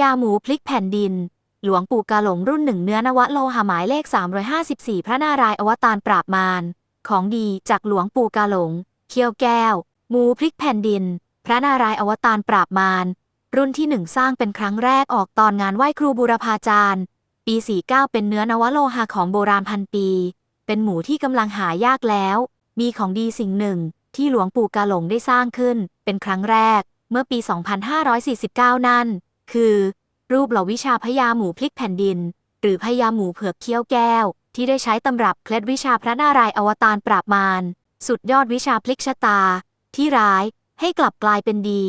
ญาหมูพลิกแผ่นดิน หลวงปู่กาหลงรุ่นหนึ่งเนื้อนวโลหะหมายเลข 354 พระนารายณ์อวตารปราบมาร ของดีจากหลวงปู่กาหลงเขี้ยวแก้ว หมูพลิกแผ่นดิน พระนารายณ์อวตารปราบมาร รุ่นที่หนึ่งสร้างเป็นครั้งแรกออกตอนงานไหว้ครูบูรพาจารย์ ปี 49 เป็นเนื้อนวโลหะของโบราณพันปี เป็นหมูที่กำลังหายากแล้ว มีของดีสิ่งหนึ่ง ที่หลวงปู่กาหลงได้สร้างขึ้น เป็นครั้งแรก เมื่อปี 2549 นั่น คือ รูปเหล่าวิชาพญาหมูพลิกแผ่นดิน หรือพญาหมูเผือกเขี้ยวแก้ว ที่ได้ใช้ตำรับเคล็ดวิชาพระนารายณ์อวตารปราบมารสุดยอดวิชาพลิกชะตา ที่ร้ายให้กลับกลายเป็นดี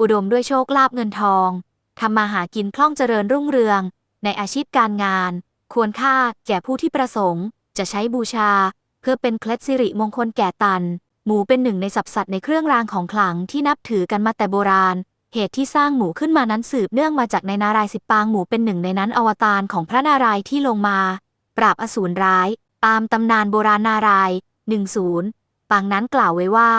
อุดมด้วยโชคลาภเงินทองทำมาหากินคล่องเจริญรุ่งเรือง ในอาชีพการงาน ควรค่าแก่ผู้ที่ประสงค์ จะใช้บูชา เพื่อเป็นเคล็ดสิริมงคลแก่ตัน หมูเป็นหนึ่งในสับสัตว์ในเครื่องรางของขลังที่นับถือกันมาแต่โบราณ เหตุที่สร้างหมูขึ้นมานั้นสืบเนื่องมาจากในนารายสิบปางหมูเป็นหนึ่งในนั้นอวตารของพระนารายที่ลงมา ปราบอสูรร้าย ตามตำนานโบราณนารายณ์10ปางนั้นกล่าวไว้ว่า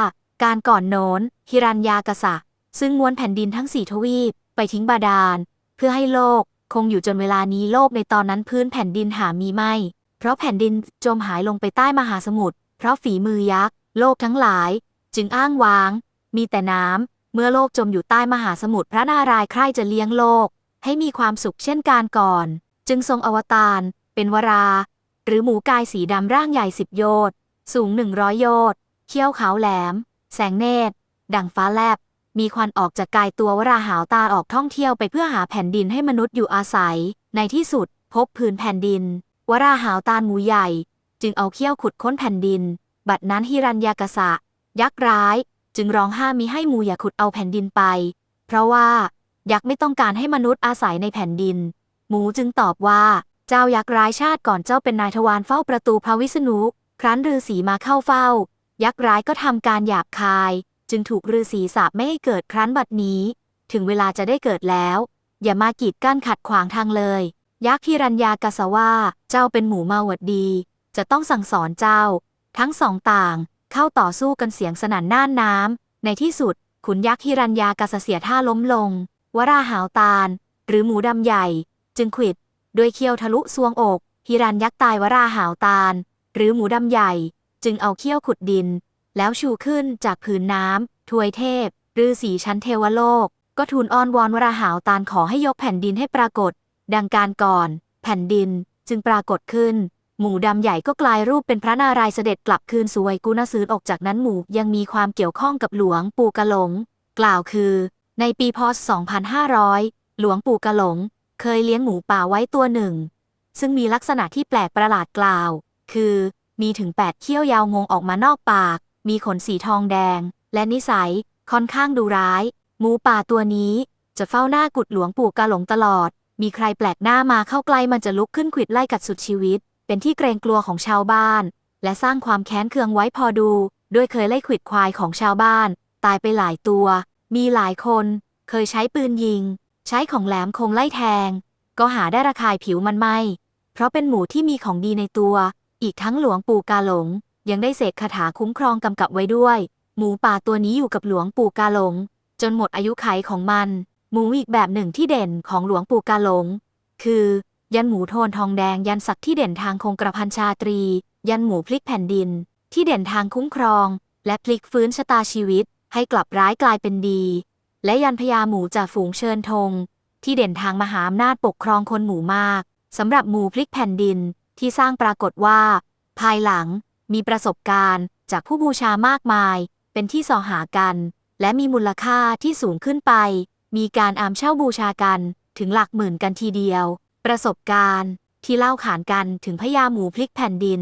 การก่อนโน้น ฮิรัญญากษะ ซึ่งม้วนแผ่นดินทั้งสี่ทวีป ไปทิ้งบาดาล เพื่อให้โลก คงอยู่จนเวลานี้โลกในตอนนั้นพื้นแผ่นดินหามีไม่ เพราะแผ่นดินจมหายลงไปใต้มหาสมุทรเพราะฝีมือยักษ์โลกทั้งหลาย จึงอ้างว้าง มีแต่น้ำ เมื่อโลกจมอยู่ใต้มหาสมุทรพระนารายณ์ใคร่จะเลี้ยงโลก ให้มีความสุขเช่นการก่อน จึงทรงอวตารเป็นวรา หรือหมูกายสีดำร่างใหญ่สิบโยชน์สูงหนึ่งร้อยโยชน์เขี้ยวขาวแหลม แสงเนตร ดังฟ้าแลบ มีควันออกจากกายตัววราหาวตาออกท่องเที่ยวไปเพื่อหาแผ่นดินให้มนุษย์อยู่อาศัย ในที่สุด พบผืนแผ่นดิน วราหาวตาหมูใหญ่ จึงเอาเขี้ยวขุดค้นแผ่นดิน บัดนั้นฮิรัญยากษะ ยักษ์ร้าย จึงร้องห้ามมิให้หมูอย่าขุดเอาแผ่นดินไป เพราะว่า ยักษ์ไม่ต้องการให้มนุษย์อาศัยในแผ่นดิน หมูจึงตอบว่า เจ้ายักษ์ร้ายชาติก่อนเจ้าเป็นนายทวารเฝ้าประตูพระวิษณุ ครั้นฤาษีมาเข้าเฝ้า ยักษ์ร้ายก็ทำการหยาบคาย จึงถูกฤาษีสาปไม่ให้เกิดครั้นบัดนี้ ถึงเวลาจะได้เกิดแล้ว อย่ามากีดกั้นขัดขวางทางเลย ยักษ์ฮิรัญญากสว่า เจ้าเป็นหมูมาหวดดี จะต้องสั่งสอนเจ้า ทั้งสองต่าง เข้าต่อสู้กันเสียงสนั่นน่านน้ำ ในที่สุด ขุนยักษ์ฮิรัญญากสเสียท่าล้มลง วราหาวตาล หรือหมูดำใหญ่ จึงขวิดด้วยเขี้ยวทะลุซวงอก ฮิรันยักษ์ตายวราหาวตาล หรือหมูดำใหญ่ จึงเอาเขี้ยวขุดดิน แล้วชูขึ้นจากผืนน้ำทวยเทพฤาษีชั้นเทวโลก ก็ทูลอ้อนวอนวราหาวตาลขอให้ยกแผ่นดินให้ปรากฏ ดังการก่อน แผ่นดินจึงปรากฏขึ้น หมูดำใหญ่ก็กลายรูปเป็นพระนารายณ์เสด็จกลับคืนสู่วัยกุณซือออกจากนั้นหมูยังมีความเกี่ยวข้องกับหลวงปู่กะหลง กล่าวคือ ในปีพศ 2500 หลวงปู่กะหลง เคยเลี้ยงหมูป่าไว้ตัวหนึ่ง ซึ่งมีลักษณะที่แปลกประหลาดกล่าว คือ มีถึง8เขี้ยวยาวงงออกมานอกปาก มีขนสีทองแดง และนิสัย ค่อนข้างดุร้าย หมูป่าตัวนี้ จะเฝ้าหน้ากุดหลวงปู่กาหลงตลอด มีใครแปลกหน้ามาเข้าใกล้มันจะลุกขึ้นขวิดไล่กัดสุดชีวิต เป็นที่เกรงกลัวของชาวบ้าน และสร้างความแค้นเคืองไว้พอดู ด้วยเคยไล่ขวิดควายของชาวบ้าน ตายไปหลายตัว มีหลายคน เคยใช้ปืนยิง ใช้ของแหลมคงไล่แทง ก็หาได้ระคายผิวมันไม่ เพราะเป็นหมูที่มีของดีในตัว อีกทั้งหลวงปู่กาหลง ยังได้เสกคาถาคุ้มครองกำกับไว้ด้วย หมูป่าตัวนี้อยู่กับหลวงปู่กาหลง จนหมดอายุไขของมัน หมูอีกแบบหนึ่งที่เด่นของหลวงปู่กาหลง คือ ยันหมูโทนทองแดงยันศักดิ์ที่เด่นทางคงกระพันชาตรี ยันหมูพลิกแผ่นดิน ที่เด่นทางคุ้มครอง และพลิกฟื้นชะตาชีวิต ให้กลับร้ายกลายเป็นดี และยันพญาหมูจ่าฝูงเชิญธงที่เด่นทางมหาอำนาจปกครองคนหมู่มากสำหรับหมูพลิกแผ่นดินที่สร้างปรากฏว่า ภายหลังมีประสบการณ์จากผู้บูชามากมาย เป็นที่สอหากัน และมีมูลค่าที่สูงขึ้นไป มีการอามเช่าบูชากันถึงหลักหมื่นกันทีเดียว ประสบการณ์ ที่เล่าขานกันถึงพญาหมูพลิกแผ่นดิน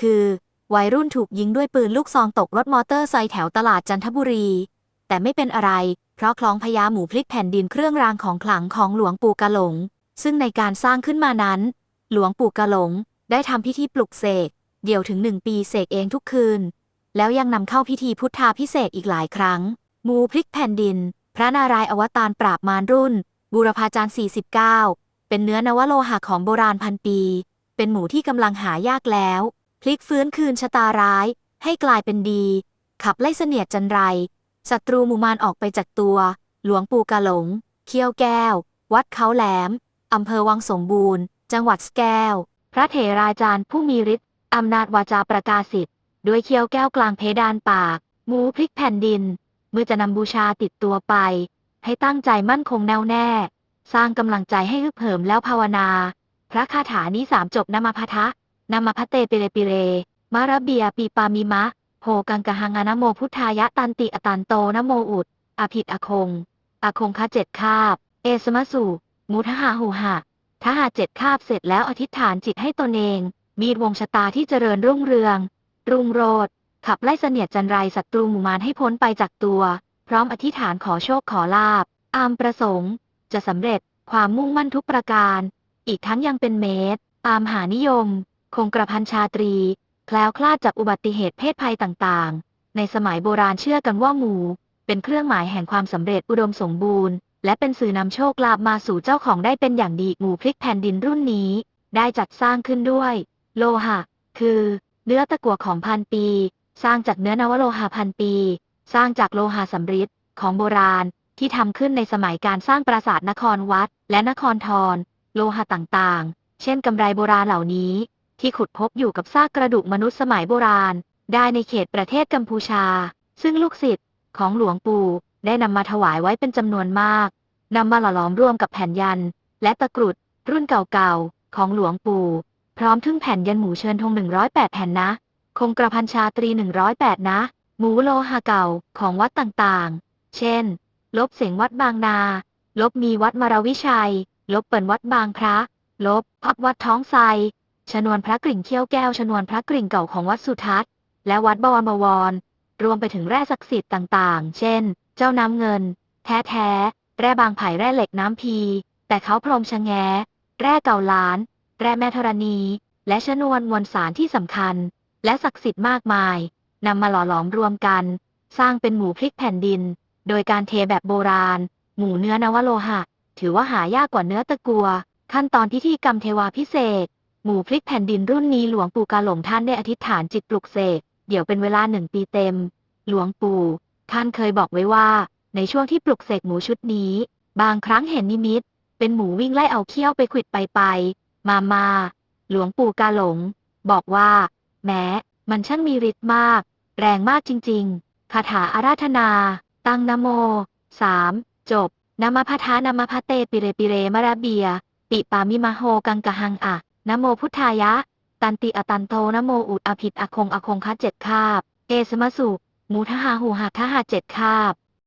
คือวัยรุ่นถูกยิงด้วยปืนลูกซองตกรถมอเตอร์ไซค์แถวตลาดจันทบุรี แต่ไม่เป็นอะไร เพราะคล้องพญาหมูพลิกแผ่นดินเครื่องรางของขลังของหลวงปู่กะหลง ซึ่งในการสร้างขึ้นมานั้น หลวงปู่กะหลง ได้ทำพิธีปลุกเสกเดี่ยวถึงหนึ่งปีเสกเองทุกคืน แล้วยังนำเข้าพิธีพุทธาพิเศษอีกหลายครั้งหมูพลิกแผ่นดิน พระนารายณ์อวตารปราบมารรุ่น บูรพาจารย์ 49 เป็นเนื้อนวโลหะของโบราณพันปี เป็นหมูที่กำลังหายากแล้ว พลิกฟื้นคืนชะตาร้าย ให้กลายเป็นดี ขับไล่เสนียดจันไรศัตรูหมู่มารออกไปจากตัว หลวงปู่กาหลงเขี้ยวแก้ว วัดเขาแหลมอำเภอวังสมบูรณ์ จังหวัดสแก้ว พระเถราจารย์ผู้มีฤทธิ์อำนาจวาจาประกาศสิทธิ์ด้วยเคี้ยวแก้วกลางเพดานปาก หมูพริกแผ่นดิน เมื่อจะนำบูชาติดตัวไป ให้ตั้งใจมั่นคงแน่วแน่ สร้างกำลังใจให้ฮึกเหิมแล้วภาวนา พระคาถานี้สามจบนามาพะทะนามาพะเตเปเรปิเร มาระเบียปีปามิมะโหกังกะหังอานโมพุทธายะตันติอตันโตนโมอุดอภิตอคง อคงคะเจ็ดคาบ เอสมะสูมุทหาหูหะทหาเจ็ดคาบเสร็จแล้วอธิษฐานจิตให้ตนเอง มีดวงชะตาที่เจริญรุ่งเรือง รุ่งโรดขับไล่เสนียดจันไรศัตรูหมู่มารให้พ้นไปจากตัว พร้อมอธิษฐานขอโชคขอลาบ อามประสงค์ จะสำเร็จความมุ่งมั่นทุกประการ อีกทั้งยังเป็นเมตรตามหานิยม คงกระพันชาตรี แคล้วคลาดจากอุบัติเหตุเพศภัยต่างๆ ในสมัยโบราณเชื่อกันว่าหมู เป็นเครื่องหมายแห่งความสำเร็จอุดมสมบูรณ์ และเป็นสื่อนำโชคลาภมาสู่เจ้าของได้เป็นอย่างดีหมูพริกแผ่นดินรุ่นนี้ ได้จัดสร้างขึ้นด้วย โลหะ คือ เนื้อตะกั่วของพันปี สร้างจากเนื้อนวโลหะพันปี สร้างจากโลหะสำริดของโบราณ ที่ทำขึ้นในสมัยการสร้างปราสาทนครวัด และนครทรโลหะต่างๆ เช่นกำไรโบราณเหล่านี้ ที่ขุดพบอยู่กับซากกระดูกมนุษย์สมัยโบราณ ได้ในเขตประเทศกัมพูชา ซึ่งลูกศิษย์ของหลวงปู่ได้นำมาถวายไว้เป็นจำนวนมากนำมาหล่อหลอมร่วมกับแผ่นยัน และตะกรุด รุ่นเก่าๆ ของหลวงปู่ พร้อมทึ่งแผ่นยันหมูเชิญธง 108 แผ่นนะ คงกระพันชาตรี 108 นะ หมูโลหะเก่าของวัดต่างๆ เช่น ลบเสียงวัดบางนา ลบมีวัดมรวิชัย ลบเปิ่นวัดบางพระ ลบพับวัดท้องไทรชนวนพระกริ่งเขี้ยวแก้วชนวนพระกริ่งเก่าของวัดสุทัศน์ และวัดบวรบวร รวมไปถึงแร่ศักดิ์สิทธิ์ต่างๆ เช่น เจ้าน้ำเงิน แท้ๆแร่บางไผ่แร่เหล็กน้ำพี แต่เขาพรหมชะแงแร่เก่าล้าน แร่แม่ธรณี และชนวนมวลสารที่สำคัญ และศักดิ์สิทธิ์มากมายนำมาหล่อหลอมรวมกัน สร้างเป็นหมูพริกแผ่นดิน โดยการเทแบบโบราณ หมูเนื้อนวโลหะ ถือว่าหายากกว่าเนื้อตะกัว ขั้นตอนพิธีกรรมเทวาพิเศษ หมูพริกแผ่นดินรุ่นนี้หลวงปู่กาหลงท่านได้อธิษฐานจิตปลุกเสกเดี๋ยวเป็นเวลาหนึ่งปีเต็ม หลวงปู่ ท่านเคยบอกไว้ว่า ในช่วงที่ปลุกเสกหมูชุดนี้ บางครั้งเห็นนิมิต เป็นหมูวิ่งไล่เอาเขี้ยวไปขิดไปไป มามาหลวงปู่กาหลง บอกว่า แม้ มันช่างมีฤทธิ์มาก แรงมากจริง ๆ คาถาอาราธนา ตั้งนโม 3. จบนมาพทานมพะเตปิเรปิเรมะระเบีย ปิปามิมาโฮกังกะหังอะนโมพุทธายะ ตันติอตันโทนโมอุดอภิตอคงอคงคะเจ็ดคาบ เอสมะสุมูทหาหูหักทหาเจ็ดคาบ